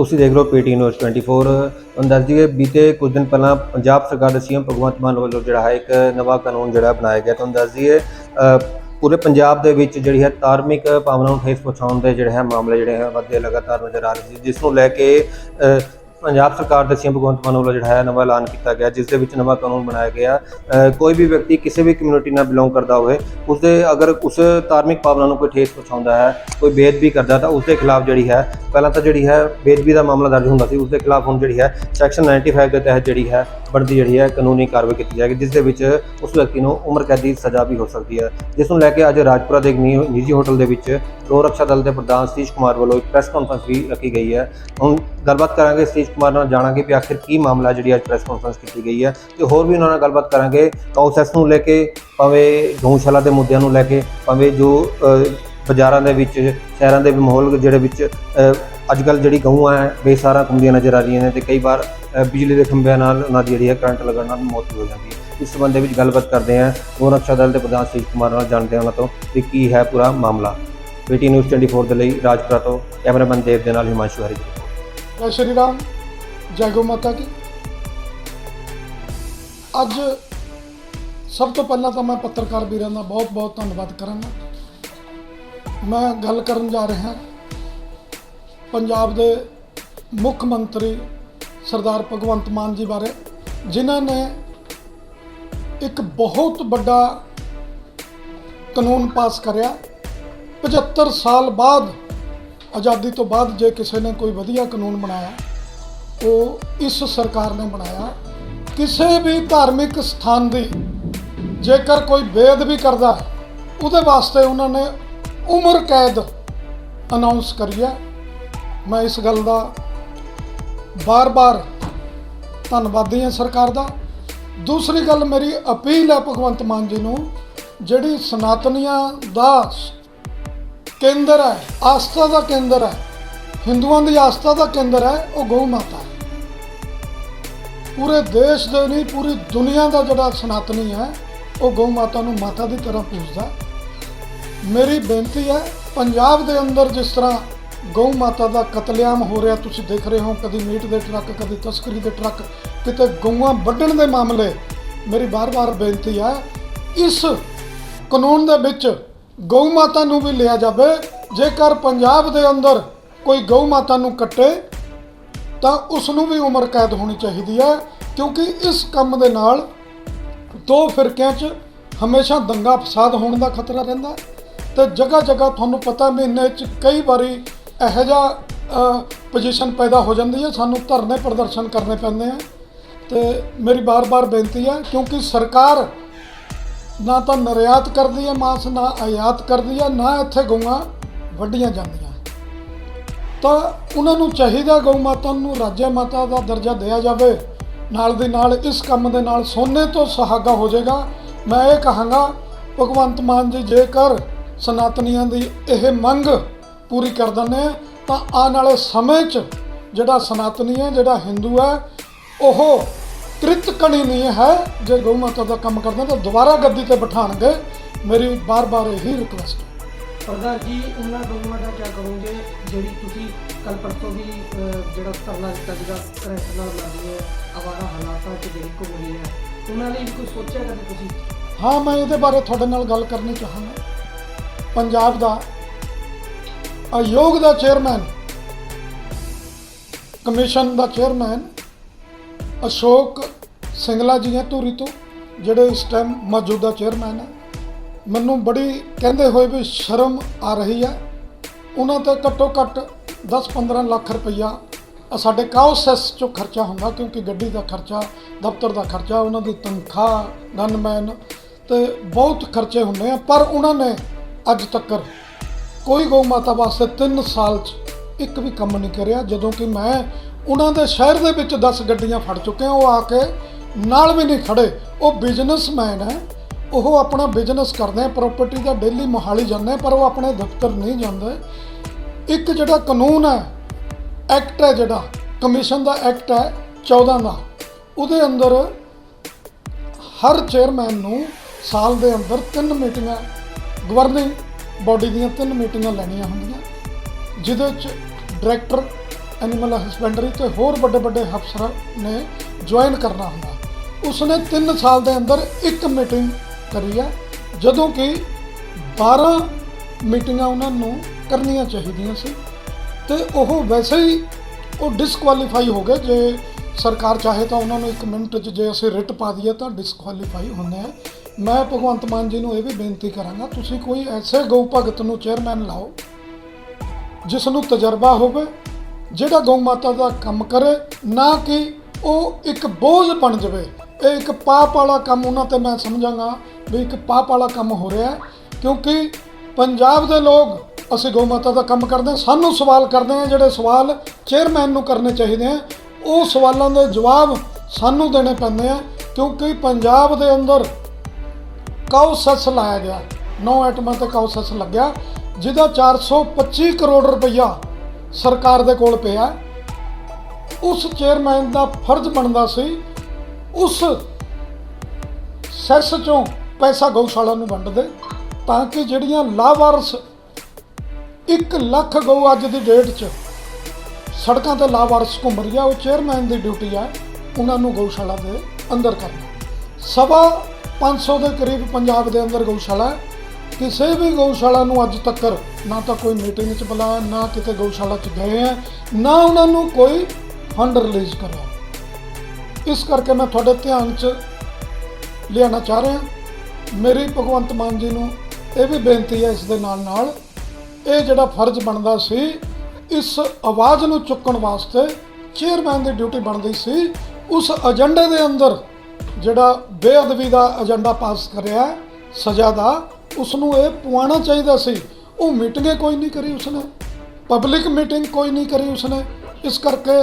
ਤੁਸੀਂ ਦੇਖ ਰਹੇ ਹੋ ਪੀਟੀ ਨਿਊਜ਼ 24 ਤੁਹਾਨੂੰ ਦੱਸ ਦਈਏ, ਬੀਤੇ ਕੁਝ ਦਿਨ ਪਹਿਲਾਂ ਪੰਜਾਬ ਸਰਕਾਰ ਦੇ ਸੀਐਮ ਭਗਵੰਤ ਮਾਨ ਵੱਲੋਂ ਜਿਹੜਾ ਹੈ ਇੱਕ ਨਵਾਂ ਕਾਨੂੰਨ ਜਿਹੜਾ ਬਣਾਇਆ ਗਿਆ। ਤੁਹਾਨੂੰ ਦੱਸ ਦਈਏ ਪੂਰੇ ਪੰਜਾਬ ਦੇ ਵਿੱਚ ਜਿਹੜੀ ਹੈ ਧਾਰਮਿਕ ਭਾਵਨਾਵਾਂ ਨੂੰ ਠੇਸ ਪਹੁੰਚਾਉਣ ਦੇ ਜਿਹੜੇ ਹੈ ਮਾਮਲੇ ਜਿਹੜੇ ਹੈ, ਵਧਦੇ ਲਗਾਤਾਰ ਨਜ਼ਰ ਆ ਰਹੇ ਸੀ, ਜਿਸ ਨੂੰ ਲੈ ਕੇ ਪੰਜਾਬ ਸਰਕਾਰ ਦੇ ਸੀਐਮ ਭਗਵੰਤ ਮਾਨ ਵੱਲੋਂ ਜਿਹੜਾ ਹੈ ਨਵਾਂ ਐਲਾਨ ਕੀਤਾ ਗਿਆ, ਜਿਸ ਦੇ ਵਿੱਚ ਨਵਾਂ ਕਾਨੂੰਨ ਬਣਾਇਆ ਗਿਆ। ਕੋਈ ਵੀ ਵਿਅਕਤੀ ਕਿਸੇ ਵੀ ਕਮਿਊਨਿਟੀ ਨਾਲ ਬਿਲੋਂਗ ਕਰਦਾ ਹੋਵੇ, ਉਸਦੇ ਅਗਰ ਉਸ ਧਾਰਮਿਕ ਭਾਵਨਾ ਨੂੰ ਕੋਈ ਠੇਸ ਪਹੁੰਚਾਉਂਦਾ ਹੈ, ਕੋਈ ਬੇਅਦਬੀ ਕਰਦਾ ਤਾਂ ਉਸ ਦੇ ਖਿਲਾਫ ਜਿਹੜੀ ਹੈ, ਪਹਿਲਾਂ ਤਾਂ ਜਿਹੜੀ ਹੈ ਬੇਅਦਬੀ ਦਾ ਮਾਮਲਾ ਦਰਜ ਹੁੰਦਾ ਸੀ ਉਸ ਦੇ ਖਿਲਾਫ ਹੁਣ ਜਿਹੜੀ ਹੈ ਸੈਕਸ਼ਨ 95 ਦੇ ਤਹਿਤ ਜਿਹੜੀ ਹੈ ਬਣਦੀ ਜਿਹੜੀ ਹੈ ਕਾਨੂੰਨੀ ਕਾਰਵਾਈ ਕੀਤੀ ਜਾਏਗੀ, ਜਿਸ ਦੇ ਵਿੱਚ ਉਸ ਵਿਅਕਤੀ ਨੂੰ ਉਮਰ ਕੈਦ ਦੀ ਸਜ਼ਾ ਵੀ ਹੋ ਸਕਦੀ ਹੈ। ਜਿਸ ਨੂੰ ਲੈ ਕੇ ਅੱਜ ਰਾਜਪੁਰਾ ਦੇ ਇੱਕ ਨੀ- ਨਿੱਜੀ ਹੋਟਲ ਦੇ ਵਿੱਚ ਗੋ ਰੱਖਿਆ ਦਲ ਦੇ ਪ੍ਰਧਾਨ ਸਤੀਸ਼ ਕੁਮਾਰ ਵੱਲੋਂ ਇੱਕ ਪ੍ਰੈਸ ਕਾਨਫਰੰਸ ਵੀ ਰੱਖੀ ਗਈ ਹੈ। ਹੁਣ ਗੱਲਬਾਤ ਕਰਾਂਗੇ ਸਤੀਸ਼ ਕੁਮਾਰ ਨਾਲ ਜਾਣਾਂਗੇ ਵੀ ਆਖਿਰ ਕੀ ਮਾਮਲਾ ਜਿਹੜੀ ਅੱਜ ਪ੍ਰੈਸ ਕਾਨਫਰੰਸ ਕੀਤੀ ਗਈ ਹੈ ਤੇ ਹੋਰ ਵੀ ਉਹਨਾਂ ਨਾਲ ਗੱਲਬਾਤ ਕਰਾਂਗੇ। ਕਾਉਂਸੈਸ ਨੂੰ ਲੈ ਕੇ ਭਾਵੇਂ ਗਊਸ਼ਾਲਾ ਦੇ ਮੁੱਦਿਆਂ ਨੂੰ ਲੈ ਕੇ ਭਾਵੇਂ ਜੋ ਅ, ਬਾਜ਼ਾਰਾਂ ਦੇ ਵਿੱਚ ਸ਼ਹਿਰਾਂ ਦੇ ਮਾਹੌਲ ਜਿਹੜੇ ਵਿੱਚ ਅੱਜ ਕੱਲ ਜਿਹੜੀ ਗਊਆਂ ਹੈ ਬੇਸਾਰਾ ਘੁੰਮਦੀਆਂ ਨਜ਼ਰ ਆ ਰਹੀਆਂ ਨੇ ਤੇ ਕਈ ਵਾਰ ਬਿਜਲੀ ਦੇ ਖੰਭਿਆਂ ਨਾਲ ਉਹਨਾਂ ਦੀ ਜਿਹੜੀ ਹੈ ਕਰੰਟ ਲੱਗਣ ਨਾਲ ਮੌਤ ਵੀ ਹੋ ਜਾਂਦੀ ਹੈ। ਇਸ ਸੰਬੰਧ ਵਿੱਚ ਗੱਲਬਾਤ ਕਰਦੇ ਹਾਂ ਗੋ ਰੱਖਿਆ ਦਲ ਦੇ ਪ੍ਰਧਾਨ ਸਤੀਸ਼ ਕੁਮਾਰ ਨਾਲ ਜਾਣਦੇ ਹਾਂ ਉਹਨਾਂ ਤੋਂ ਕਿ ਕੀ ਹੈ ਪੂਰਾ ਮਾਮਲਾ। ਪੀਟੀ ਨਿਊਜ਼ 24 ਦੇ ਲਈ ਰਾਜਪੁਰਾ ਤੋਂ ਕੈਮਰਾਮੈਨ ਦੇਵ ਦੇ ਨਾਲ ਹਿਮਾਂਸ਼ੂ ਹਰੀ ਦੀ ਰਿਪੋਰਟ। ਸ਼੍ਰੀ ਰਾਮ ਜੈ ਗੋ ਮਾਤਾ ਕੀ? ਅੱਜ ਸਭ ਤੋਂ ਪਹਿਲਾਂ ਤਾਂ ਮੈਂ ਪੱਤਰਕਾਰ ਵੀਰਾਂ ਦਾ ਬਹੁਤ ਬਹੁਤ ਧੰਨਵਾਦ ਕਰਾਂਗਾ। ਮੈਂ ਗੱਲ ਕਰਨ ਜਾ ਰਿਹਾ ਪੰਜਾਬ ਦੇ ਮੁੱਖ ਮੰਤਰੀ ਸਰਦਾਰ ਭਗਵੰਤ ਮਾਨ ਜੀ ਬਾਰੇ, ਜਿਨ੍ਹਾਂ ਨੇ ਇੱਕ ਬਹੁਤ ਵੱਡਾ ਕਾਨੂੰਨ ਪਾਸ ਕਰਿਆ। 75 ਸਾਲ ਬਾਅਦ, ਆਜ਼ਾਦੀ ਤੋਂ ਬਾਅਦ ਜੇ ਕਿਸੇ ਨੇ ਕੋਈ ਵਧੀਆ ਕਾਨੂੰਨ ਬਣਾਇਆ ਉਹ ਇਸ ਸਰਕਾਰ ਨੇ ਬਣਾਇਆ ਕਿਸੇ ਵੀ ਧਾਰਮਿਕ ਸਥਾਨ ਦੀ ਜੇਕਰ ਕੋਈ ਵੇਦ ਵੀ ਕਰਦਾ ਉਹਦੇ ਵਾਸਤੇ ਉਹਨਾਂ ਨੇ ਉਮਰ ਕੈਦ ਅਨਾਉਂਸ ਕਰੀ ਹੈ ਮੈਂ ਇਸ ਗੱਲ ਦਾ ਬਾਰ-ਬਾਰ ਧੰਨਵਾਦੀ ਹਾਂ ਸਰਕਾਰ ਦਾ ਦੂਸਰੀ ਗੱਲ ਮੇਰੀ ਅਪੀਲ ਹੈ ਭਗਵੰਤ ਮਾਨ ਜੀ ਨੂੰ ਜਿਹੜੀ ਸਨਾਤਨੀਆਂ ਦਾ ਕੇਂਦਰ ਹੈ ਆਸਥਾ ਦਾ ਕੇਂਦਰ ਹੈ ਹਿੰਦੂਆਂ ਦੀ ਆਸਥਾ ਦਾ ਕੇਂਦਰ ਹੈ ਉਹ ਗਊ ਮਾਤਾ ਹੈ ਪੂਰੇ ਦੇਸ਼ ਦੇ ਨਹੀਂ, ਪੂਰੀ ਦੁਨੀਆ ਦਾ ਜਿਹੜਾ ਸਨਾਤਨੀ ਹੈ, ਉਹ ਗਊ ਮਾਤਾ ਨੂੰ ਮਾਤਾ ਦੀ ਤਰ੍ਹਾਂ ਪੂਜਦਾ। ਮੇਰੀ ਬੇਨਤੀ ਹੈ, ਪੰਜਾਬ ਦੇ ਅੰਦਰ ਜਿਸ ਤਰ੍ਹਾਂ ਗਊ ਮਾਤਾ ਦਾ ਕਤਲੇਆਮ ਹੋ ਰਿਹਾ, ਤੁਸੀਂ ਦੇਖ ਰਹੇ ਹੋ, ਕਦੀ ਮੀਟ ਦੇ ਟਰੱਕ, ਕਦੀ ਤਸਕਰੀ ਦੇ ਟਰੱਕ, ਕਿਤੇ ਗਊਆਂ ਵੱਢਣ ਦੇ ਮਾਮਲੇ, ਮੇਰੀ ਬਾਰ-ਬਾਰ ਬੇਨਤੀ ਹੈ, ਇਸ ਕਾਨੂੰਨ ਦੇ ਵਿੱਚ ਗਊ ਮਾਤਾ ਨੂੰ ਵੀ ਲਿਆ ਜਾਵੇ, ਜੇਕਰ ਪੰਜਾਬ ਦੇ ਅੰਦਰ ਕੋਈ ਗਊ ਮਾਤਾ ਨੂੰ ਕੱਟੇ ਤਾਂ ਉਸ ਨੂੰ ਵੀ ਉਮਰ ਕੈਦ ਹੋਣੀ ਚਾਹੀਦੀ ਹੈ, ਕਿਉਂਕਿ ਇਸ ਕੰਮ ਦੇ ਨਾਲ ਦੋ ਫਿਰਕਿਆਂ 'ਚ ਹਮੇਸ਼ਾ ਦੰਗਾ ਫਸਾਦ ਹੋਣ ਦਾ ਖਤਰਾ ਰਹਿੰਦਾ ਹੈ। ਤੇ ਜਗ੍ਹਾ ਜਗ੍ਹਾ ਤੁਹਾਨੂੰ ਪਤਾ ਮਹੀਨੇ 'ਚ ਕਈ ਵਾਰੀ ਇਹੋ ਜਿਹਾ ਪੋਜੀਸ਼ਨ ਪੈਦਾ ਹੋ ਜਾਂਦੀ ਹੈ, ਸਾਨੂੰ ਧਰਨੇ ਪ੍ਰਦਰਸ਼ਨ ਕਰਨੇ ਪੈਂਦੇ ਆ। ਤੇ ਮੇਰੀ ਬਾਰ-ਬਾਰ ਬੇਨਤੀ ਹੈ, ਕਿਉਂਕਿ ਸਰਕਾਰ ਨਾ ਤਾਂ ਨਿਰਯਾਤ ਕਰਦੀ ਹੈ, ਮਾਸ ਨਾ ਆਯਾਤ ਕਰਦੀ ਹੈ, ਨਾ ਇੱਥੇ ਗਊਆਂ ਵੱਢੀਆਂ ਜਾਂਦੀਆਂ। ਤਾਂ ਉਹਨਾਂ ਨੂੰ ਚਾਹੀਦਾ ਗਊ ਮਾਤਾ ਨੂੰ ਰਾਜਿਆ ਮਾਤਾ ਦਾ ਦਰਜਾ ਦਿਆ ਜਾਵੇ। ਨਾਲ ਦੇ ਨਾਲ ਇਸ ਕੰਮ ਦੇ ਨਾਲ ਸੋਨੇ ਤੋਂ ਸੁਹਾਗਾ ਹੋ ਜਾਏਗਾ। ਮੈਂ ਇਹ ਕਹਾਂਗਾ, ਭਗਵੰਤ ਮਾਨ ਜੀ, ਜੇਕਰ ਸਨਾਤਨੀਆਂ ਦੀ ਇਹ ਮੰਗ ਪੂਰੀ ਕਰ ਦਿੰਦੇ ਤਾਂ ਆਉਣ ਵਾਲੇ ਸਮੇਂ 'ਚ ਜਿਹੜਾ ਸਨਾਤਨੀ ਹੈ, ਜਿਹੜਾ ਹਿੰਦੂ ਹੈ, ਉਹ ਕ੍ਰਿਤਕਣੀ ਨਹੀਂ ਹੈ। ਜੇ ਗਊ ਮਾਤਾ ਦਾ ਕੰਮ ਕਰਦੇ ਤਾਂ ਦੁਬਾਰਾ ਗੱਦੀ ਤੇ ਬਿਠਾਣਗੇ ਮੇਰੀ ਬਾਰ-ਬਾਰ ਇਹੀ ਰਿਕੁਐਸਟ ਪ੍ਰਧਾਨ ਜੀ ਉਹਨਾਂ ਦੋਵਾਂ ਦਾ ਕੀ ਕਰੋਗੇ ਜਿਹੜੀ ਤੁਸੀਂ ਕੱਲ ਪਰਸੋਂ ਵੀ ਜਿਹੜਾ ਧਰਨਾ ਦਿੱਤਾ ਸੀਗਾ ਕਰੰਟ ਨਾਲ ਲੱਗੀ ਹੈ, ਆਵਾਰਾ ਹਾਲਾਤਾਂ 'ਚ ਜਿਹੜੀ ਘੁੰਮ ਰਹੀ ਹੈ। ਉਹਨਾਂ ਲਈ ਵੀ ਕੁਝ ਸੋਚਿਆ ਕਦੇ ਤੁਸੀਂ? ਹਾਂ, ਮੈਂ ਇਹਦੇ ਬਾਰੇ ਤੁਹਾਡੇ ਨਾਲ ਗੱਲ ਕਰਨੀ ਚਾਹਾਂਗਾ। ਪੰਜਾਬ ਦਾ ਆਯੋਗ ਦਾ ਚੇਅਰਮੈਨ, ਕਮਿਸ਼ਨ ਦਾ ਚੇਅਰਮੈਨ ਅਸ਼ੋਕ ਸਿੰਗਲਾ ਜੀ ਹੈ ਧੂਰੀ ਤੋਂ, ਜਿਹੜੇ ਇਸ ਟਾਈਮ ਮੌਜੂਦਾ ਚੇਅਰਮੈਨ ਹੈ। ਮੈਨੂੰ ਬੜੀ ਕਹਿੰਦੇ ਹੋਏ ਵੀ ਸ਼ਰਮ ਆ ਰਹੀ ਹੈ। ਉਹਨਾਂ ਤੇ ਘੱਟੋ ਘੱਟ 10-15 ਲੱਖ ਰੁਪਈਆ ਆਹ ਸਾਡੇ ਕਾਉਸੈਸ ਚੋਂ ਖਰਚਾ ਹੁੰਦਾ, ਕਿਉਂਕਿ ਗੱਡੀ ਦਾ ਖਰਚਾ, ਦਫ਼ਤਰ ਦਾ ਖਰਚਾ, ਉਹਨਾਂ ਦੀ ਤਨਖਾਹ ਗਨਮੈਨ ਤੇ ਬਹੁਤ ਖਰਚੇ ਹੁੰਦੇ ਆ। ਪਰ ਉਹਨਾਂ ਨੇ ਅੱਜ ਤੱਕ ਕੋਈ ਗਊ ਮਾਤਾ ਵਾਸਤੇ 3 ਸਾਲ ਚ ਇੱਕ ਵੀ ਕੰਮ ਨਹੀਂ ਕਰਿਆ, ਜਦੋਂ ਕਿ ਮੈਂ ਉਹਨਾਂ ਦੇ ਸ਼ਹਿਰ ਦੇ ਵਿੱਚ 10 ਗੱਡੀਆਂ ਫੜ ਚੁੱਕੇ ਹਾਂ ਉਹ ਆ ਕੇ ਨਾਲ ਵੀ ਨਹੀਂ ਖੜੇ। ਉਹ ਬਿਜ਼ਨਸਮੈਨ ਹੈ। ਉਹ ਆਪਣਾ ਬਿਜ਼ਨਸ ਕਰਦੇ ਆ ਪ੍ਰਾਪਰਟੀ ਦਾ ਡੇਲੀ ਮੋਹਾਲੀ ਜਾਂਦੇ ਆ, ਪਰ ਉਹ ਆਪਣੇ ਦਫ਼ਤਰ ਨਹੀਂ ਜਾਂਦੇ। ਇੱਕ ਜਿਹੜਾ ਕਾਨੂੰਨ ਹੈ ਐਕਟ ਹੈ ਜਿਹੜਾ ਕਮਿਸ਼ਨ ਦਾ ਐਕਟ ਹੈ 14 ਦਾ ਉਹਦੇ ਅੰਦਰ ਹਰ ਚੇਅਰਮੈਨ ਨੂੰ ਸਾਲ ਦੇ ਅੰਦਰ ਤਿੰਨ ਮੀਟਿੰਗਾਂ ਗਵਰਨਿੰਗ ਬਾਡੀ ਦੀਆਂ ਤਿੰਨ ਮੀਟਿੰਗਾਂ ਲੈਣੀਆਂ ਹੁੰਦੀਆਂ ਜਿਹਦੇ 'ਚ ਡਾਇਰੈਕਟਰ ਐਨੀਮਲ ਹਸਬੈਂਡਰੀ ਤੇ ਹੋਰ ਵੱਡੇ ਵੱਡੇ ਅਫਸਰ ਨੇ ਜੁਆਇਨ ਕਰਨਾ ਹੁੰਦਾ। ਉਸਨੇ 3 ਸਾਲ ਦੇ ਅੰਦਰ ਇੱਕ ਮੀਟਿੰਗ ਕਰੀ ਹੈ ਜਦੋਂ ਕਿ 12 ਮੀਟਿੰਗਾਂ ਉਹਨਾਂ ਨੂੰ ਕਰਨੀਆਂ ਚਾਹੀਦੀਆਂ ਸੀ। ਤੇ ਉਹ ਵੈਸੇ ਹੀ ਉਹ ਡਿਸਕੁਆਲੀਫਾਈ ਹੋ ਗਏ, ਜੇ ਸਰਕਾਰ ਚਾਹੇ ਤਾਂ ਉਹਨਾਂ ਨੂੰ ਇੱਕ ਮਿੰਟ 'ਚ ਜੇ ਅਸੀਂ ਰਿਟ ਪਾ ਦਈਏ ਤਾਂ ਡਿਸਕੁਆਲੀਫਾਈ ਹੁੰਦੇ ਆ। ਮੈਂ ਭਗਵੰਤ ਮਾਨ ਜੀ ਨੂੰ ਇਹ ਵੀ ਬੇਨਤੀ ਕਰਾਂਗਾ, ਤੁਸੀਂ ਕੋਈ ਐਸੇ ਗਊ ਭਗਤ ਨੂੰ ਚੇਅਰਮੈਨ ਲਾਓ, ਜਿਸ ਨੂੰ ਤਜਰਬਾ ਹੋਵੇ, ਜਿਹੜਾ ਗਊ ਮਾਤਾ ਦਾ ਕੰਮ ਕਰੇ, ਨਾ ਕਿ ਉਹ ਇੱਕ ਬੋਝ ਬਣ ਜਾਵੇ। ਇਹ ਇੱਕ ਪਾਪ ਵਾਲਾ ਕੰਮ ਉਹਨਾਂ ਤੇ ਮੈਂ ਸਮਝਾਂਗਾ। ਵੀ ਇੱਕ ਪਾਪ ਵਾਲਾ ਕੰਮ ਹੋ ਰਿਹਾ ਕਿਉਂਕਿ ਪੰਜਾਬ ਦੇ ਲੋਕ, ਅਸੀਂ ਗਊ ਮਾਤਾ ਦਾ ਕੰਮ ਕਰਦੇ ਹਾਂ, ਸਾਨੂੰ ਸਵਾਲ ਕਰਦੇ ਆ ਜਿਹੜੇ ਸਵਾਲ ਚੇਅਰਮੈਨ ਨੂੰ ਕਰਨੇ ਚਾਹੀਦੇ ਆ, ਉਹ ਸਵਾਲਾਂ ਦੇ ਜਵਾਬ ਸਾਨੂੰ ਦੇਣੇ ਪੈਂਦੇ ਆ, ਕਿਉਂਕਿ ਪੰਜਾਬ ਦੇ ਅੰਦਰ ਕਾਉ ਸੈਸ ਲਾਇਆ ਗਿਆ, ਨੌ ਆਈਟਮਾਂ ਤੇ ਕਾਉ ਸੈਸ ਲੱਗਿਆ, ਜਿਹਦਾ 425 ਕਰੋੜ ਰੁਪਈਆ ਸਰਕਾਰ ਦੇ ਕੋਲ ਪਿਆ। ਉਸ ਚੇਅਰਮੈਨ ਦਾ ਫਰਜ਼ ਬਣਦਾ ਸੀ, ਉਸ ਸੈਸ ਚੋਂ ਪੈਸਾ ਗਊਸ਼ਾਲਾ ਨੂੰ ਵੰਡ ਦੇ ਤਾਂ ਕਿ ਜਿਹੜੀਆਂ ਲਾਵਾਰਸ 1 ਲੱਖ ਗਊ ਅੱਜ ਦੀ ਡੇਟ 'ਚ ਸੜਕਾਂ ਤੇ ਲਾਵਾਰਸ ਘੁੰਮ ਰਹੀ ਆ ਉਹ ਚੇਅਰਮੈਨ ਦੀ ਡਿਊਟੀ ਆ, ਉਹਨਾਂ ਨੂੰ ਗਊਸ਼ਾਲਾ ਦੇ ਅੰਦਰ ਕਰਨਾ। ਸਵਾ 500 ਦੇ ਕਰੀਬ ਪੰਜਾਬ ਦੇ ਅੰਦਰ ਗਊਸ਼ਾਲਾ ਹੈ। ਕਿਸੇ ਵੀ ਗਊਸ਼ਾਲਾ ਨੂੰ ਅੱਜ ਤੱਕ ਨਾ ਤਾਂ ਕੋਈ ਮੀਟਿੰਗ 'ਚ ਬੁਲਾਇਆ, ਨਾ ਕਿਤੇ ਗਊਸ਼ਾਲਾ 'ਚ ਗਏ ਆ, ਨਾ ਉਹਨਾਂ ਨੂੰ ਕੋਈ ਫੰਡ ਰਿਲੀਜ਼ ਕਰਿਆ। ਇਸ ਕਰਕੇ ਮੈਂ ਤੁਹਾਡੇ ਧਿਆਨ 'ਚ ਲਿਆਉਣਾ ਚਾਹ ਰਿਹਾ। ਮੇਰੀ ਭਗਵੰਤ ਮਾਨ ਜੀ ਨੂੰ ਇਹ ਵੀ ਬੇਨਤੀ ਹੈ ਇਸ ਦੇ ਨਾਲ ਨਾਲ, ਇਹ ਜਿਹੜਾ ਫਰਜ਼ ਬਣਦਾ ਸੀ, ਇਸ ਆਵਾਜ਼ ਨੂੰ ਚੁੱਕਣ ਵਾਸਤੇ ਚੇਅਰਮੈਨ ਦੀ ਡਿਊਟੀ ਬਣਦੀ ਸੀ, ਉਸ ਏਜੰਡੇ ਦੇ ਅੰਦਰ ਜਿਹੜਾ ਬੇਅਦਬੀ ਦਾ ਏਜੰਡਾ ਪਾਸ ਕਰਿਆ, ਸਜ਼ਾ ਦਾ ਉਸ ਨੂੰ ਇਹ ਪਵਾਉਣਾ ਚਾਹੀਦਾ ਸੀ। ਉਹ ਮੀਟਿੰਗੇ ਕੋਈ ਨਹੀਂ ਕਰੀ ਉਸਨੇ। ਪਬਲਿਕ ਮੀਟਿੰਗ ਕੋਈ ਨਹੀਂ ਕਰੀ ਉਸਨੇ। ਇਸ ਕਰਕੇ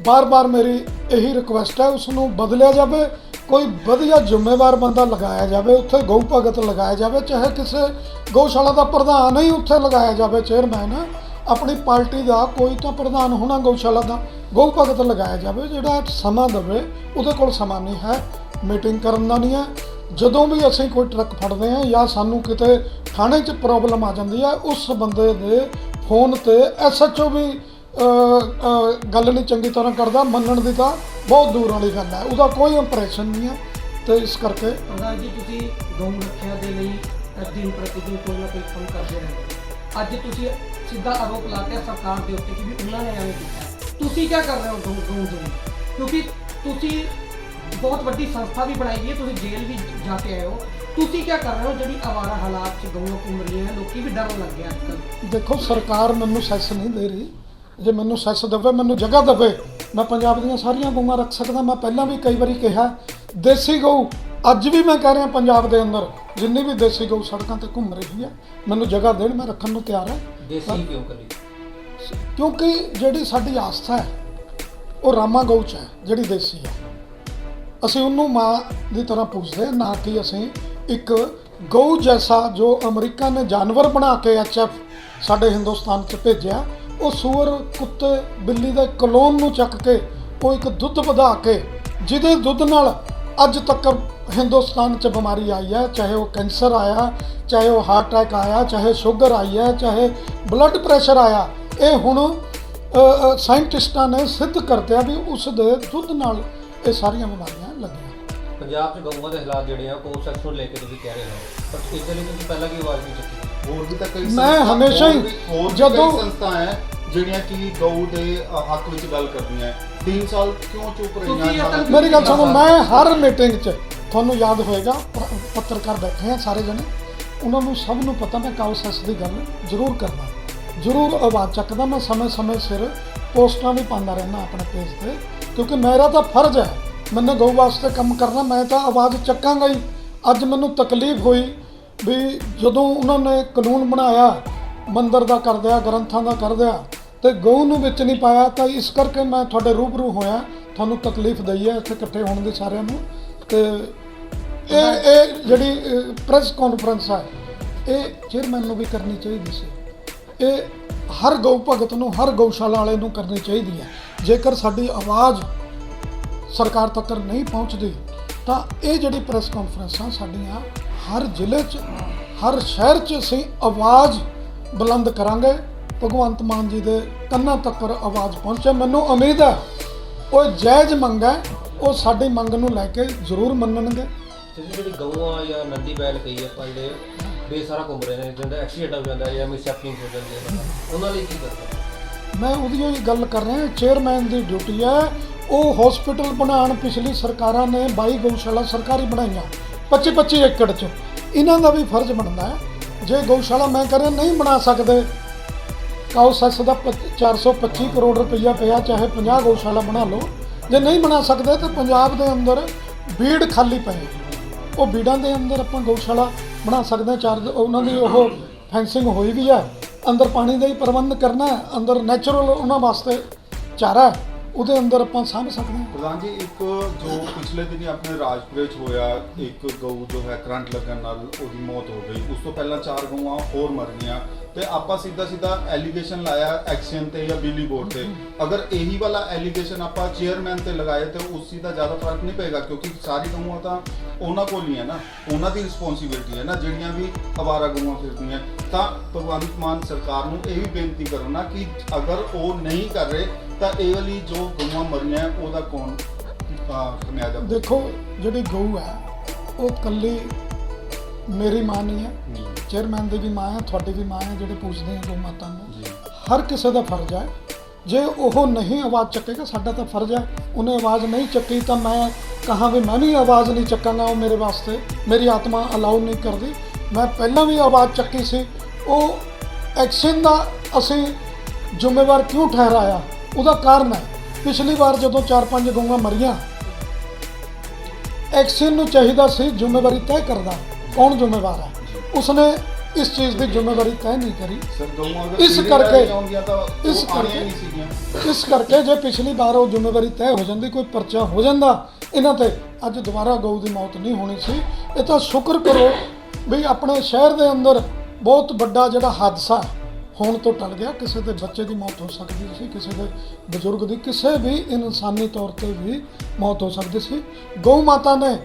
ਬਾਰ-ਬਾਰ ਮੇਰੀ ਇਹੀ ਰਿਕੁਐਸਟ ਹੈ ਉਸ ਨੂੰ ਬਦਲਿਆ ਜਾਵੇ। ਕੋਈ ਵਧੀਆ ਜ਼ਿੰਮੇਵਾਰ ਬੰਦਾ ਲਗਾਇਆ ਜਾਵੇ ਉੱਥੇ ਗਊ ਭਗਤ ਲਗਾਇਆ ਜਾਵੇ ਚਾਹੇ ਕਿਸੇ ਗਊਸ਼ਾਲਾ ਦਾ ਪ੍ਰਧਾਨ ਹੀ ਉੱਥੇ ਲਗਾਇਆ ਜਾਵੇ ਚੇਅਰਮੈਨ ਆਪਣੀ ਪਾਰਟੀ ਦਾ ਕੋਈ ਤਾਂ ਪ੍ਰਧਾਨ ਹੋਣਾ ਗਊਸ਼ਾਲਾ ਦਾ। ਗਊ ਭਗਤ ਲਗਾਇਆ ਜਾਵੇ ਜਿਹੜਾ ਸਮਾਂ ਦੇਵੇ ਉਹਦੇ ਕੋਲ ਸਮਾਂ ਨਹੀਂ ਹੈ ਮੀਟਿੰਗ ਕਰਨ ਦਾ ਨਹੀਂ ਹੈ। ਜਦੋਂ ਵੀ ਅਸੀਂ ਕੋਈ ਟਰੱਕ ਫੜਦੇ ਹਾਂ ਜਾਂ ਸਾਨੂੰ ਕਿਤੇ ਥਾਣੇ 'ਚ ਪ੍ਰੋਬਲਮ ਆ ਜਾਂਦੀ ਹੈ ਉਸ ਬੰਦੇ ਦੇ ਫੋਨ ਤੇ ਐਸਐਚਓ ਵੀ ਅ, ਅ, ਗੱਲ ਨਹੀਂ ਚੰਗੀ ਤਰ੍ਹਾਂ ਕਰਦਾ ਮੰਨਣ ਦੀ ਤਾਂ ਬਹੁਤ ਦੂਰ ਵਾਲੀ ਗੱਲ ਹੈ। ਉਹਦਾ ਕੋਈ ਇੰਪ੍ਰੈਸ਼ਨ ਨਹੀਂ ਹੈ ਤੇ ਇਸ ਕਰਕੇ ਪ੍ਰਧਾਨ ਜੀ ਤੁਸੀਂ ਗਊ ਰੱਖਿਆ ਦੇ ਲਈ ਅ, ਦਿਨ ਪ੍ਰਤੀ ਦਿਨ ਕੋਈ ਨਾ ਕੋਈ ਕੰਮ ਕਰਦੇ ਰਹੇ ਅੱਜ ਤੁਸੀਂ ਸਿੱਧਾ ਆਰੋਪ ਲਾਤੇ ਸਰਕਾਰ ਦੇ ਉੱਤੇ ਕਿ ਵੀ ਉਹਨਾਂ ਨੇ ਐਵੇਂ ਕੀਤਾ ਤੁਸੀਂ ਕੀ ਕਰ ਰਹੇ ਹੋ ਗਊ ਦੇ ਕਿਉਂਕਿ ਤੁਸੀਂ ਬਹੁਤ ਵੱਡੀ ਸੰਸਥਾ ਵੀ ਬਣਾਈ ਹੈ ਤੁਸੀਂ ਜੇਲ੍ਹ ਵੀ ਜਾ ਕੇ ਆਏ ਹੋ। ਤੁਸੀਂ ਕੀ ਕਰ ਰਹੇ ਹੋ? ਜਿਹੜੀ ਆਵਾਰਾ ਹਾਲਾਤ 'ਚ ਗਊਆਂ ਘੁੰਮ ਰਹੀਆਂ ਲੋਕੀ ਵੀ ਡਰਨ ਲੱਗ ਗਏ ਅੱਜ ਕੱਲ੍ਹ। ਦੇਖੋ ਸਰਕਾਰ ਮੈਨੂੰ ਸੈਸ ਨਹੀਂ ਦੇ ਰਹੀ। ਜੇ ਮੈਨੂੰ ਸੈਸ ਦੇਵੇ ਮੈਨੂੰ ਜਗ੍ਹਾ ਦੇਵੇ ਮੈਂ ਪੰਜਾਬ ਦੀਆਂ ਸਾਰੀਆਂ ਗਊਆਂ ਰੱਖ ਸਕਦਾ। ਮੈਂ ਪਹਿਲਾਂ ਵੀ ਕਈ ਵਾਰੀ ਕਿਹਾ ਦੇਸੀ ਗਊ ਅੱਜ ਵੀ ਮੈਂ ਕਹਿ ਰਿਹਾ ਪੰਜਾਬ ਦੇ ਅੰਦਰ ਜਿੰਨੀ ਵੀ ਦੇਸੀ ਗਊ ਸੜਕਾਂ ਤੇ ਘੁੰਮ ਰਹੀ ਹੈ ਮੈਨੂੰ ਜਗ੍ਹਾ ਦੇਣ ਮੈਂ ਰੱਖਣ ਨੂੰ ਤਿਆਰ ਹਾਂ। ਦੇਸੀ ਕਿਉਂ ਕਰੀ ਕਿਉਂਕਿ ਜਿਹੜੀ ਸਾਡੀ ਆਸਥਾ ਹੈ ਉਹ ਰਾਮਾ ਗਊ ਚ ਹੈ ਜਿਹੜੀ ਦੇਸੀ ਹੈ। ਅਸੀਂ ਉਹਨੂੰ ਮਾਂ ਦੀ ਤਰ੍ਹਾਂ ਪੂਜਦੇ ਹਾਂ, ਨਾ ਕਿ ਅਸੀਂ ਇੱਕ ਗਊ ਜੈਸਾ ਜੋ ਅਮਰੀਕਾ ਨੇ ਜਾਨਵਰ ਬਣਾ ਕੇ ਐਚਐਫ ਸਾਡੇ ਹਿੰਦੁਸਤਾਨ ਚ ਭੇਜਿਆ ਉਹ ਸੂਰ ਕੁੱਤੇ ਬਿੱਲੀ ਦੇ ਕਲੋਨ ਨੂੰ ਚੱਕ ਕੇ ਉਹ ਇੱਕ ਦੁੱਧ ਵਧਾ ਕੇ ਜਿਹਦੇ ਦੁੱਧ ਨਾਲ ਅੱਜ ਤੱਕ ਹਿੰਦੁਸਤਾਨ 'ਚ ਬਿਮਾਰੀ ਆਈ ਹੈ ਚਾਹੇ ਉਹ ਕੈਂਸਰ ਆਇਆ ਚਾਹੇ ਉਹ ਹਾਰਟ ਅਟੈਕ ਆਇਆ ਚਾਹੇ ਸ਼ੂਗਰ ਆਈ ਹੈ ਚਾਹੇ ਬਲੱਡ ਪ੍ਰੈਸ਼ਰ ਆਇਆ ਇਹ ਹੁਣ ਸਾਇੰਟਿਸਟਾਂ ਨੇ ਸਿੱਧ ਕਰਤਿਆ ਵੀ ਉਸ ਦੇ ਦੁੱਧ ਨਾਲ ਇਹ ਸਾਰੀਆਂ ਬਿਮਾਰੀਆਂ ਲੱਗੀਆਂ। ਪੰਜਾਬ 'ਚ ਗਊਆਂ ਦੇ ਹਾਲਾਤ ਜਿਹੜੇ ਆ ਕੋ ਸੈਕਸ ਨੂੰ ਲੈ ਕੇ ਤੁਸੀਂ ਕਹਿ ਰਹੇ ਹੋ। ਪਰ ਇਸ ਦੇ ਲਈ ਤੁਸੀਂ ਪਹਿਲਾਂ ਕੀ ਆਵਾਜ਼ ਨਹੀਂ ਚੱਕੀ। ਹੋਰ ਵੀ ਤਾਂ ਕਈ ਮੈਂ ਹਮੇਸ਼ਾ ਹੀ ਜਦੋਂ- ਸੰਸਥਾ ਹੈ ਜਿਹੜੀਆਂ ਕਿ ਗਊ ਦੇ ਅ, ਹੱਕ ਵਿੱਚ ਗੱਲ ਕਰਦੀਆਂ। ਹੈ 3 ਸਾਲ ਕਿਉਂ ਚੁੱਪ ਤੁਸੀਂ ਇਹ ਰਹੀਆਂ ਤਾਂ- ਮੇਰੀ ਗੱਲ ਸੁਣੋ ਮੈਂ ਹਰ ਮੀਟਿੰਗ 'ਚ ਤੁਹਾਨੂੰ ਯਾਦ ਹੋਏਗਾ ਪ- ਪੱਤਰਕਾਰ ਬੈਠੇ ਆ ਸਾਰੇ ਜਣੇ। ਉਹਨਾਂ ਨੂੰ ਸਭ ਨੂੰ ਪਤਾ ਮੈਂ ਕਾਉਸੈਸ ਦੀ ਗੱਲ ਜ਼ਰੂਰ ਕਰਦਾ। ਜ਼ਰੂਰ ਆਵਾਜ਼ ਚੱਕਦਾ ਮੈਂ ਸਮੇਂ-ਸਮੇਂ ਸਿਰ ਪੋਸਟਾਂ ਵੀ ਪਾਉਂਦਾ ਰਹਿਣਾ ਆਪਣੇ ਪੇਜ ਤੇ। ਕਿਉਂਕਿ ਮੇਰਾ ਤਾਂ ਫਰਜ਼ ਹੈ ਮੈਨੂੰ ਗਊ ਵਾਸਤੇ ਕੰਮ ਕਰਨਾ ਮੈਂ ਤਾਂ ਆਵਾਜ਼ ਚੱਕਾਂਗਾ ਹੀ। ਅੱਜ ਮੈਨੂੰ ਤਕਲੀਫ ਹੋਈ ਵੀ ਜਦੋਂ ਉਹਨਾਂ ਨੇ ਕਾਨੂੰਨ ਬਣਾਇਆ ਮੰਦਰ ਦਾ ਕਰ ਦਿਆ ਗ੍ਰੰਥਾਂ ਦਾ ਕਰ ਦਿਆ ਤੇ ਗਊ ਨੂੰ ਵਿੱਚ ਨਹੀਂ ਪਾਇਆ, ਤਾਂ ਇਸ ਕਰਕੇ ਮੈਂ ਤੁਹਾਡੇ ਰੂਬਰੂ ਹੋਇਆ। ਤੁਹਾਨੂੰ ਤਕਲੀਫ ਦਈ ਹੈ ਇੱਥੇ ਇਕੱਠੇ ਹੋਣ ਦੀ ਸਾਰਿਆਂ ਨੂੰ। ਤੇ ਇਹ ਇਹ ਜਿਹੜੀ ਪ੍ਰੈਸ ਕਾਨਫਰੰਸ ਹੈ ਇਹ ਚੇਅਰਮੈਨ ਨੂੰ ਵੀ ਕਰਨੀ ਚਾਹੀਦੀ ਸੀ। ਇਹ ਹਰ ਗਊ ਭਗਤ ਨੂੰ, ਹਰ ਗਊਸ਼ਾਲਾ ਵਾਲੇ ਨੂੰ ਕਰਨੀ ਚਾਹੀਦੀ ਹੈ। ਜੇਕਰ ਸਾਡੀ ਆਵਾਜ਼ ਸਰਕਾਰ ਤੱਕ ਨਹੀਂ ਪਹੁੰਚਦੀ, ਤਾਂ ਇਹ ਜਿਹੜੀ ਪ੍ਰੈਸ ਕਾਨਫਰੰਸਾਂ ਸਾਡੀਆਂ, ਹਰ ਜ਼ਿਲ੍ਹੇ 'ਚ, ਹਰ ਸ਼ਹਿਰ 'ਚ ਅਸੀਂ ਆਵਾਜ਼ ਬੁਲੰਦ ਕਰਾਂਗੇ। ਭਗਵੰਤ ਮਾਨ ਜੀ ਦੇ ਕੰਨਾਂ ਤੱਕ ਆਵਾਜ਼ ਪਹੁੰਚੇ ਮੈਨੂੰ ਉਮੀਦ ਹੈ ਉਹ ਜਾਇਜ਼ ਮੰਗ ਹੈ ਉਹ ਸਾਡੀ ਮੰਗ ਨੂੰ ਲੈ ਕੇ ਜ਼ਰੂਰ ਮੰਨਣਗੇ। ਤੇ ਜਿਹੜੀ ਗਊਆਂ ਜਾਂ ਨੰਦੀ ਬੈਲ ਕਈ ਆਪਾਂ ਜਿਹੜੇ ਬੇਸਾਰਾ ਘੁੰਮ ਰਹੇ ਨੇ ਜਿੰਦਾ ਐਕਸੀਡੈਂਟ ਹੋ ਜਾਂਦਾ ਜਾਂ ਮਿਸਹੈਪਨਿੰਗ ਹੋ ਜਾਂਦੀ ਹੈ ਉਹਨਾਂ ਲਈ ਕੀ ਕਰਦਾ ਮੈਂ ਉਹਦੀ ਹੀ ਗੱਲ ਕਰ ਰਿਹਾ ਚੇਅਰਮੈਨ ਦੀ ਡਿਊਟੀ ਹੈ। ਉਹ ਹਸਪੀਟਲ ਬਣਾਉਣ ਪਿਛਲੀ ਸਰਕਾਰਾਂ ਨੇ 22 ਗਊਸ਼ਾਲਾ ਸਰਕਾਰੀ ਬਣਾਈਆਂ 25 25 ਏਕੜ 'ਚ। ਇਹਨਾਂ ਦਾ ਵੀ ਫਰਜ਼ ਬਣਦਾ ਹੈ। ਜੇ ਗਊਸ਼ਾਲਾ ਮੈਂ ਕਰ ਰਿਹਾ ਨਹੀਂ ਬਣਾ ਸਕਦੇ ਕਾਉ ਸੈਸ ਦਾ ਪੱਚ- 425 ਕਰੋੜ ਰੁਪਈਆ ਪਿਆ, ਚਾਹੇ 50 ਗਊਸ਼ਾਲਾ ਬਣਾ ਲਓ। ਜੇ ਨਹੀਂ ਬਣਾ ਸਕਦੇ ਤਾਂ ਪੰਜਾਬ ਦੇ ਅੰਦਰ ਬੀੜ ਖਾਲੀ ਪਏ। ਉਹ ਬੀੜਾਂ ਦੇ ਅੰਦਰ ਆਪਾਂ ਗਊਸ਼ਾਲਾ ਬਣਾ ਸਕਦੇ ਹਾਂ, ਚਾਰ ਉਹਨਾਂ ਦੀ ਉਹ ਫੈਂਸਿੰਗ ਹੋਈ ਵੀ ਹੈ। ਅੰਦਰ ਪਾਣੀ ਦਾ ਹੀ ਪ੍ਰਬੰਧ ਕਰਨਾ ਅੰਦਰ ਨੈਚੁਰਲ ਉਹਨਾਂ ਵਾਸਤੇ ਚਾਰਾ ਉਹਦੇ ਅੰਦਰ ਆਪਾਂ ਸਾਂਭ ਸਕਦੇ ਹਾਂ। ਪ੍ਰਧਾਨ ਜੀ, ਇੱਕ ਜੋ ਪਿਛਲੇ ਦਿਨੀ ਆਪਣੇ ਰਾਜਪੁਰੇ 'ਚ ਹੋਇਆ, ਇੱਕ ਗਊ ਜੋ ਹੈ ਕਰੰਟ ਲੱਗਣ ਨਾਲ ਉਹਦੀ ਮੌਤ ਹੋ ਗਈ। ਉਸ ਤੋਂ ਪਹਿਲਾਂ ਚਾਰ ਗਊਆਂ ਹੋਰ ਮਰ ਗਈਆਂ। ਤੇ ਆਪਾਂ ਸਿੱਧਾ ਸਿੱਧਾ ਐਲੀਗੇਸ਼ਨ ਲਾਇਆ ਐਕਸ਼ਨ ਤੇ ਜਾਂ ਬਿਜਲੀ ਬੋਰਡ ਤੇ। ਅਗਰ ਇਹੀ ਵਾਲਾ ਐਲੀਗੇਸ਼ਨ ਆਪਾਂ ਚੇਅਰਮੈਨ ਤੇ ਲਗਾਏ, ਤੇ ਉਸ ਚੀਜ਼ ਦਾ ਜ਼ਿਆਦਾ ਫ਼ਰਕ ਨਹੀਂ ਪਏਗਾ, ਕਿਉਂਕਿ ਸਾਰੀ ਗਊਆਂ ਤਾਂ ਉਹਨਾਂ ਕੋਲ ਹੀ ਹੈ ਨਾ। ਉਹਨਾਂ ਦੀ ਰਿਸਪੌਂਸਿਬਿਲਟੀ ਹੈ ਨਾ, ਜਿਹੜੀਆਂ ਵੀ ਅਵਾਰਾ ਗਊਆਂ ਫਿਰਦੀਆਂ। ਤਾਂ ਭਗਵੰਤ ਮਾਨ ਸਰਕਾਰ ਨੂੰ ਇਹ ਵੀ ਬੇਨਤੀ ਕਰੋ ਨਾ ਕਿ ਅਗਰ ਉਹ ਨਹੀਂ ਕਰ ਰਹੇ ਤਾਂ ਇਹ ਵਾਲੀ ਜੋ ਗਊਆਂ ਮਰੀਆਂ ਉਹਦਾ ਕੌਣ ਖਮਿਆਜਾ ਦੇਖੋ ਜਿਹੜੀ ਗਊ ਹੈ ਉਹ ਕੱਲੀ ਮੇਰੀ ਮਾਂ ਨਹੀਂ ਹੈ। ਚੇਅਰਮੈਨ ਦੀ ਵੀ ਮਾਂ ਹੈ ਤੁਹਾਡੀ ਵੀ ਮਾਂ ਹੈ ਜਿਹੜੇ ਪੁੱਛਦੇ ਆ ਗਊ ਮਾਤਾ ਨੂੰ। ਹਰ ਕਿਸੇ ਦਾ ਫਰਜ਼ ਹੈ। ਜੇ ਉਹ ਨਹੀਂ ਆਵਾਜ਼ ਚੱਕੇਗਾ ਸਾਡਾ ਤਾਂ ਫਰਜ਼ ਹੈ। ਉਹਨੇ ਆਵਾਜ਼ ਨਹੀਂ ਚੱਕੀ ਤਾਂ ਮੈਂ ਕਹਾਂ ਵੀ ਮੈਂ ਵੀ ਆਵਾਜ਼ ਨਹੀਂ ਚੱਕਾਂਗਾ ਉਹ ਮੇਰੇ ਵਾਸਤੇ। ਮੇਰੀ ਆਤਮਾ ਅਲਾਉ ਨਹੀਂ ਕਰਦੀ। ਮੈਂ ਪਹਿਲਾਂ ਵੀ ਆਵਾਜ਼ ਚੱਕੀ ਸੀ। ਉਹ ਐਕਸ਼ਨ ਦਾ ਅਸੀਂ ਜ਼ਿੰਮੇਵਾਰ ਕਿਉਂ ਠਹਿਰਾਇਆ? ਉਹਦਾ ਕਾਰਨ ਹੈ। ਪਿਛਲੀ ਵਾਰ ਜਦੋਂ 4-5 ਗਊਆਂ ਮਰੀਆਂ ਐਕਸ਼ਨ ਨੂੰ ਚਾਹੀਦਾ ਸੀ ਜ਼ਿੰਮੇਵਾਰੀ ਤੈਅ ਕਰਦਾ ਕੌਣ ਜ਼ਿੰਮੇਵਾਰ ਹੈ? ਉਸਨੇ ਇਸ ਚੀਜ਼ ਦੀ ਜ਼ਿੰਮੇਵਾਰੀ ਤੈਅ ਨਹੀਂ ਕਰੀ। ਇਸ ਕਰਕੇ- ਇਸ ਕਰਕੇ- ਇਸ ਕਰਕੇ ਜੇ ਪਿਛਲੀ ਵਾਰ ਉਹ ਜ਼ਿੰਮੇਵਾਰੀ ਤੈਅ ਹੋ ਜਾਂਦੀ ਕੋਈ ਪਰਚਾ ਹੋ ਜਾਂਦਾ ਇਹਨਾਂ ਤੇ ਅੱਜ ਦੁਬਾਰਾ ਗਊ ਦੀ ਮੌਤ ਨਹੀਂ ਹੋਣੀ ਸੀ। ਇਹ ਤਾਂ ਸ਼ੁਕਰ ਕਰੋ ਵੀ ਆਪਣੇ ਸ਼ਹਿਰ ਦੇ ਅੰਦਰ ਬਹੁਤ ਵੱਡਾ ਜਿਹੜਾ ਹਾਦਸਾ ਹੋਣ ਤੋਂ ਟਲ ਗਿਆ ਕਿਸੇ ਦੇ ਬੱਚੇ ਦੀ ਮੌਤ ਹੋ ਸਕਦੀ ਸੀ ਕਿਸੇ ਦੇ ਬਜ਼ੁਰਗ ਦੀ ਕਿਸੇ ਵੀ ਇਨਸਾਨੀ ਤੌਰ ਤੇ ਵੀ ਮੌਤ ਹੋ ਸਕਦੀ ਸੀ। ਗਊ ਮਾਤਾ ਨੇ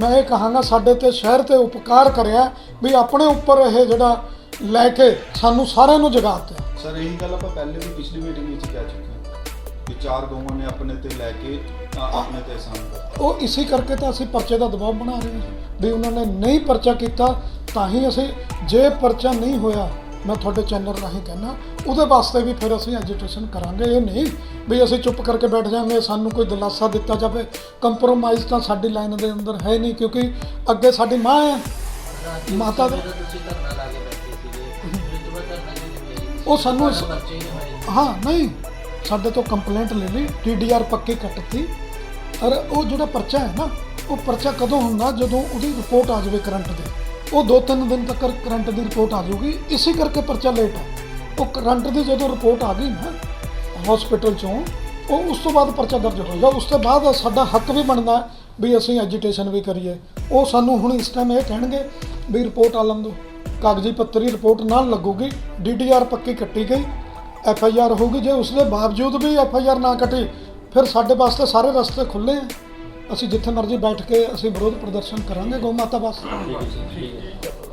ਮੈਂ ਇਹ ਕਹਾਂਗਾ ਸਾਡੇ ਤੇ ਸ਼ਹਿਰ ਤੇ ਉਪਕਾਰ ਕਰਿਆ ਵੀ ਆਪਣੇ ਉੱਪਰ ਇਹ ਜਿਹੜਾ ਲੈ ਕੇ ਸਾਨੂੰ ਸਾਰਿਆਂ ਨੂੰ ਜਗਾਤਾ ਸਰ ਇਹੀ ਗੱਲ ਆਪਾਂ ਪਹਿਲੇ ਵੀ ਪਿਛਲੀ ਮੀਟਿੰਗ ਵਿੱਚ ਕਹਿ ਚੁੱਕੇ ਹਾਂ ਕਿ ਚਾਰ ਗਊਆਂ ਨੇ ਆਪਣੇ ਤੇ ਲੈ ਕੇ ਆਪਣੇ ਤੇ ਕਰ ਉਹ ਇਸੇ ਕਰਕੇ ਤਾਂ ਅਸੀਂ ਪਰਚੇ ਦਾ ਦਬਾਅ ਬਣਾ ਰਹੇ ਹਾਂ ਵੀ ਉਹਨਾਂ ਨੇ ਨਹੀਂ ਪਰਚਾ ਕੀਤਾ ਤਾਂ ਹੀ ਅਸੀਂ ਜੇ ਪਰਚਾ ਨਹੀਂ ਹੋਇਆ ਮੈਂ ਤੁਹਾਡੇ ਚੈਨਲ ਰਾਹੀਂ ਕਹਿਣਾ ਉਹਦੇ ਵਾਸਤੇ ਵੀ ਫਿਰ ਅਸੀਂ ਐਜੀਟੇਸ਼ਨ ਕਰਾਂਗੇ। ਇਹ ਨਹੀਂ ਵੀ ਅਸੀਂ ਚੁੱਪ ਕਰਕੇ ਬੈਠ ਜਾਾਂਗੇ ਸਾਨੂੰ ਕੋਈ ਦਿਲਾਸਾ ਦਿੱਤਾ ਜਾਵੇ। ਕੰਪਰੋਮਾਈਜ਼ ਤਾਂ ਸਾਡੀ ਲਾਈਨ ਦੇ ਅੰਦਰ ਹੈ ਨਹੀਂ ਕਿਉਂਕਿ ਅੱਗੇ ਸਾਡੀ ਮਾਂ ਹੈ। ਮਾਤਾ ਦਾ ਤੁਸੀਂ ਧਰਨਾ ਲਾ ਕੇ ਬੈਠੇ ਸੀਗੇ ਰਿਸ਼ਵਤ ਧਰਨਾ ਨਹੀਂ ਮਿਲੀ ਉਹ ਸਾਨੂੰ ਹਾਂ ਨਹੀਂ। ਸਾਡੇ ਤੋਂ ਕੰਪਲੇਂਟ ਲੈ ਲਈ ਟੀਡੀਆਰ ਪੱਕੀ ਕੱਟਤੀ। ਔਰ ਉਹ ਜਿਹੜਾ ਪਰਚਾ ਹੈ ਨਾ ਉਹ ਪਰਚਾ ਕਦੋਂ ਹੁੰਦਾ? ਜਦੋਂ ਉਹਦੀ ਰਿਪੋਰਟ ਆ ਜਾਵੇ ਕਰੰਟ ਦੀ ਉਹ ਦੋ ਤਿੰਨ ਦਿਨ ਤੱਕ ਕਰੰਟ ਦੀ ਰਿਪੋਰਟ ਆ ਜਾਊਗੀ, ਇਸੇ ਕਰਕੇ ਪਰਚਾ ਲੇਟ ਹੈ ਉਹ ਕਰੰਟ ਦੀ ਜਦੋਂ ਰਿਪੋਰਟ ਆ ਗਈ ਨਾ ਹਸਪੀਟਲ ਚੋਂ, ਉਹ ਉਸ ਤੋਂ ਬਾਅਦ ਪਰਚਾ ਦਰਜ ਹੋਏਗਾ। ਉਸ ਤੋਂ ਬਾਅਦ ਸਾਡਾ ਹੱਕ ਵੀ ਬਣਦਾ ਵੀ ਅਸੀਂ ਐਜੀਟੇਸ਼ਨ ਵੀ ਕਰੀਏ। ਉਹ ਸਾਨੂੰ ਹੁਣ ਇਸ ਟਾਈਮ ਇਹ ਕਹਿਣਗੇ ਵੀ ਰਿਪੋਰਟ ਆ ਲੰਦੋ ਦਿਓ ਕਾਗਜ਼ੀ ਪੱਤਰੀ ਰਿਪੋਰਟ ਨਾਲ ਲੱਗੂਗੀ। ਡੀਡੀਆਰ ਪੱਕੀ ਕੱਟੀ ਗਈ। ਐਫ ਆਈ ਆਰ ਹੋਊਗੀ। ਜੇ ਉਸ ਦੇ ਬਾਵਜੂਦ ਵੀ ਐਫ ਆਈ ਆਰ ਨਾ ਕੱਟੀ, ਫਿਰ ਸਾਡੇ ਵਾਸਤੇ ਸਾਰੇ ਰਸਤੇ ਖੁੱਲੇ ਆ। ਅਸੀਂ ਜਿੱਥੇ ਮਰਜ਼ੀ ਬੈਠ ਕੇ ਅਸੀਂ ਵਿਰੋਧ ਪ੍ਰਦਰਸ਼ਨ ਕਰਾਂਗੇ ਗਊ ਮਾਤਾ ਵਾਸਤੇ